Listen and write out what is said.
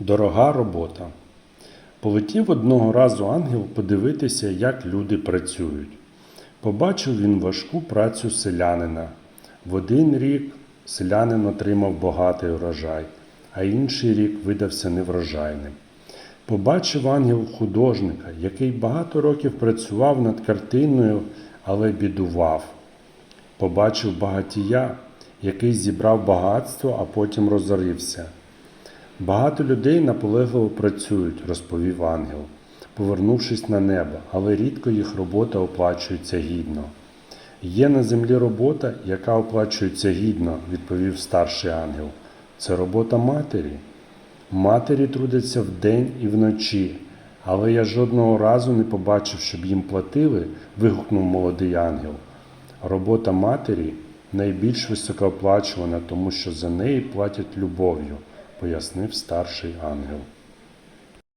Дорога робота. Полетів одного разу ангел подивитися, як люди працюють. Побачив він важку працю селянина. В один рік селянин отримав багатий урожай, а інший рік видався неврожайним. Побачив ангел художника, який багато років працював над картиною, але бідував. Побачив багатія, який зібрав багатство, а потім розорився. Багато людей наполегливо працюють, розповів ангел, повернувшись на небо, але рідко їх робота оплачується гідно. Є на землі робота, яка оплачується гідно, відповів старший ангел. Це робота матері. Матері трудяться вдень і вночі, але я жодного разу не побачив, щоб їм платили, вигукнув молодий ангел. Робота матері найбільш високооплачувана, тому що за неї платять любов'ю, пояснив старший ангел.